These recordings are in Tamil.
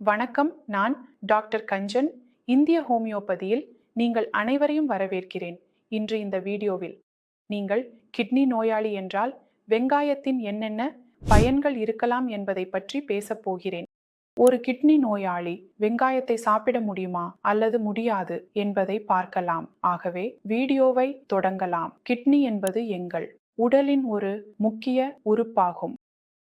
வணக்கம் நான் டாக்டர் கஞ்சன். இந்திய ஹோமியோபதியில் நீங்கள் அனைவரையும் வரவேற்கிறேன். இன்று இந்த வீடியோவில் நீங்கள் கிட்னி நோயாளி என்றால் வெங்காயத்தின் என்னென்ன பயன்கள் இருக்கலாம் என்பதை பற்றி பேசப் போகிறேன். ஒரு கிட்னி நோயாளி வெங்காயத்தை சாப்பிட முடியுமா அல்லது முடியாது என்பதை பார்க்கலாம். ஆகவே வீடியோவை தொடங்கலாம். கிட்னி என்பது எங்கள் உடலின் ஒரு முக்கிய உறுப்பாகும்.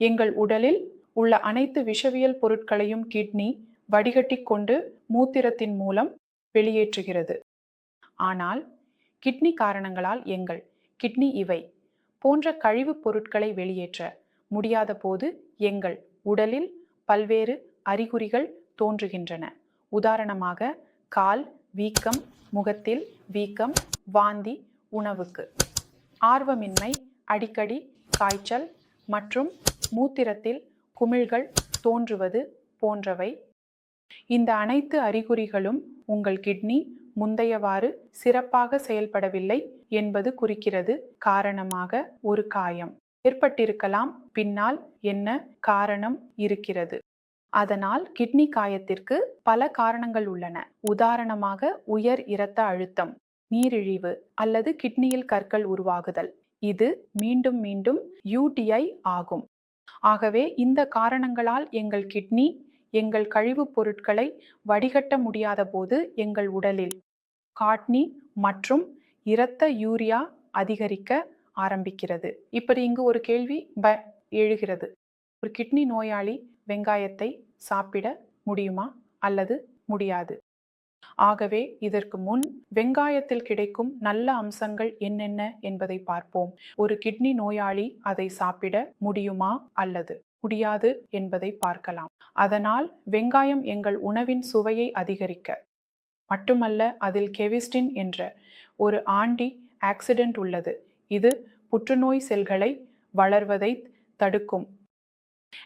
எங்கள் உடலில் உள்ள அனைத்து விஷவியல் பொருட்களையும் கிட்னி வடிகட்டி கொண்டு மூத்திரத்தின் மூலம் வெளியேற்றுகிறது. ஆனால் கிட்னி காரணங்களால் எங்கள் கிட்னி இவை போன்ற கழிவுப் பொருட்களை வெளியேற்ற முடியாத போது எங்கள் உடலில் பல்வேறு அறிகுறிகள் தோன்றுகின்றன. உதாரணமாக கால் வீக்கம் முகத்தில் வீக்கம் வாந்தி உணவுக்கு. ஆர்வமின்மை அடிக்கடி காய்ச்சல் மற்றும் மூத்திரத்தில் குமிழ்கள் தோன்றுவது போன்றவை. இந்த அனைத்து அறிகுறிகளும் உங்கள் கிட்னி முந்தையவாறு சிறப்பாக செயல்படவில்லை என்பது குறிக்கிறது காரணமாக ஒரு காயம். ஏற்பட்டிருக்கலாம் பின்னால் என்ன காரணம் இருக்கிறது? அதனால் கிட்னி காயத்திற்கு பல காரணங்கள் உள்ளன. உதாரணமாக உயர் இரத்த அழுத்தம் நீரிழிவு அல்லது கிட்னியில் கற்கள் உருவாகுதல். இது மீண்டும் மீண்டும் யூடிஐ ஆகும். ஆகவே இந்த காரணங்களால் எங்கள் கிட்னி எங்கள் கழிவுப் பொருட்களை வடிகட்ட முடியாத போது எங்கள் உடலில் காட்னி மற்றும் இரத்த யூரியா அதிகரிக்க ஆரம்பிக்கிறது. இப்படி இங்கு ஒரு கேள்வி ப எழுகிறது. ஒரு கிட்னி நோயாளி வெங்காயத்தை சாப்பிட முடியுமா அல்லது முடியாது? ஆகவே இதற்கு முன் வெங்காயத்தில் கிடைக்கும் நல்ல அம்சங்கள் என்னென்ன என்பதை பார்ப்போம். ஒரு கிட்னி நோயாளி அதை சாப்பிட முடியுமா அல்லது முடியாது என்பதை பார்க்கலாம். அதனால் வெங்காயம் எங்கள் உணவின் சுவையை அதிகரிக்க மட்டுமல்ல அதில் கெவிஸ்டின் என்ற ஒரு ஆண்டி ஆக்சிடென்ட் உள்ளது. இது புற்றுநோய் செல்களை வளர்வதை தடுக்கும்.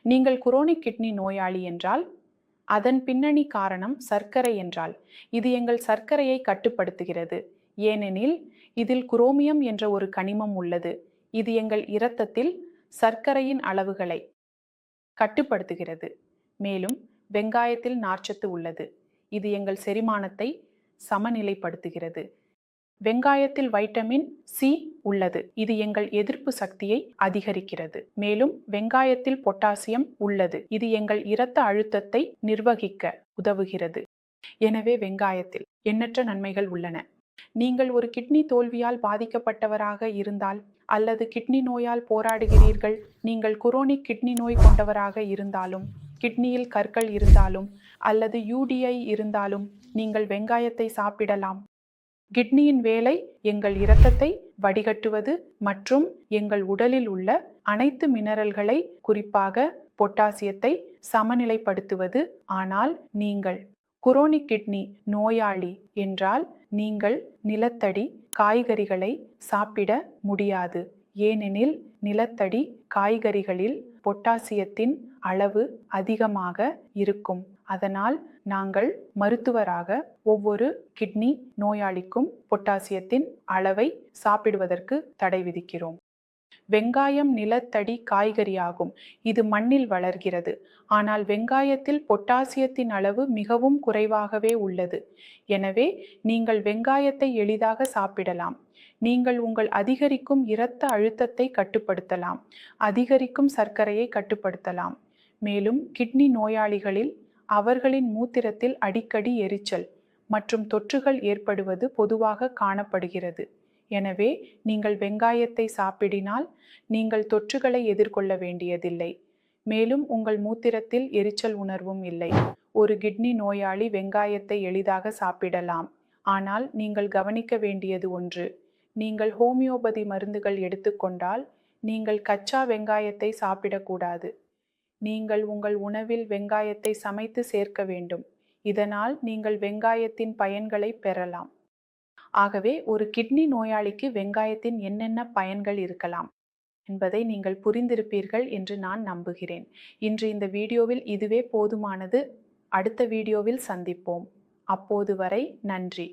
நீங்கள் குரோனிக் கிட்னி நோயாளி என்றால் அதன் பின்னணி காரணம் சர்க்கரை என்றால். இது எங்கள் சர்க்கரையை கட்டுப்படுத்துகிறது. ஏனெனில் இதில் குரோமியம் என்ற ஒரு கனிமம் உள்ளது. இது எங்கள் இரத்தத்தில் சர்க்கரையின் அளவுகளை கட்டுப்படுத்துகிறது. மேலும் வெங்காயத்தில் நார்ச்சத்து உள்ளது. இது எங்கள் செரிமானத்தை சமநிலைப்படுத்துகிறது. வெங்காயத்தில் வைட்டமின் சி உள்ளது. இது எங்கள் எதிர்ப்பு சக்தியை அதிகரிக்கிறது. மேலும் வெங்காயத்தில் பொட்டாசியம் உள்ளது. இது எங்கள் இரத்த அழுத்தத்தை நிர்வகிக்க உதவுகிறது. எனவே வெங்காயத்தில் எண்ணற்ற நன்மைகள் உள்ளன. நீங்கள் ஒரு கிட்னி தோல்வியால் பாதிக்கப்பட்டவராக இருந்தால் அல்லது கிட்னி நோயால் போராடுகிறீர்கள் நீங்கள் குரோனிக் கிட்னி நோய் கொண்டவராக இருந்தாலும் கிட்னியில் கற்கள் இருந்தாலும் அல்லது யூடிஐ இருந்தாலும் நீங்கள் வெங்காயத்தை சாப்பிடலாம். கிட்னியின் வேலை எங்கள் இரத்தத்தை வடிகட்டுவது மற்றும் எங்கள் உடலில் உள்ள அனைத்து மினரல்களை குறிப்பாக பொட்டாசியத்தை சமநிலைப்படுத்துவது. ஆனால் நீங்கள் குரோனிக் கிட்னி நோயாளி என்றால் நீங்கள் நிலத்தடி காய்கறிகளை சாப்பிட முடியாது. ஏனெனில் நிலத்தடி காய்கறிகளில் பொட்டாசியத்தின் அளவு அதிகமாக இருக்கும். அதனால் நாங்கள் மருத்துவராக ஒவ்வொரு கிட்னி நோயாளிக்கும் பொட்டாசியத்தின் அளவை சாப்பிடுவதற்கு தடை விதிக்கிறோம். வெங்காயம் நிலத்தடி காய்கறியாகும். இது மண்ணில் வளர்கிறது. ஆனால் வெங்காயத்தில் பொட்டாசியத்தின் அளவு மிகவும் குறைவாகவே உள்ளது. எனவே நீங்கள் வெங்காயத்தை எளிதாக சாப்பிடலாம். நீங்கள் உங்கள் அதிகரிக்கும் இரத்த அழுத்தத்தை கட்டுப்படுத்தலாம். அதிகரிக்கும் சர்க்கரையை கட்டுப்படுத்தலாம். மேலும் கிட்னி நோயாளிகளில் அவர்களின் மூத்திரத்தில் அடிக்கடி எரிச்சல் மற்றும் தொற்றுகள் ஏற்படுவது பொதுவாக காணப்படுகிறது. எனவே நீங்கள் வெங்காயத்தை சாப்பிடினால் நீங்கள் தொற்றுகளை எதிர்கொள்ள வேண்டியதில்லை. மேலும் உங்கள் மூத்திரத்தில் எரிச்சல் உணர்வும் இல்லை. ஒரு கிட்னி நோயாளி வெங்காயத்தை எளிதாக சாப்பிடலாம். ஆனால் நீங்கள் கவனிக்க வேண்டியது ஒன்று. நீங்கள் ஹோமியோபதி மருந்துகள் எடுத்துக்கொண்டால் நீங்கள் கச்சா வெங்காயத்தை சாப்பிடக்கூடாது. நீங்கள் உங்கள் உணவில் வெங்காயத்தை சமைத்து சேர்க்க வேண்டும். இதனால் நீங்கள் வெங்காயத்தின் பயன்களை பெறலாம். ஆகவே ஒரு கிட்னி நோயாளிக்கு வெங்காயத்தின் என்னென்ன பயன்கள் இருக்கலாம் என்பதை நீங்கள் புரிந்திருப்பீர்கள் என்று நான் நம்புகிறேன். இன்று இந்த வீடியோவில் இதுவே போதுமானது. அடுத்த வீடியோவில் சந்திப்போம். அப்போது வரை நன்றி.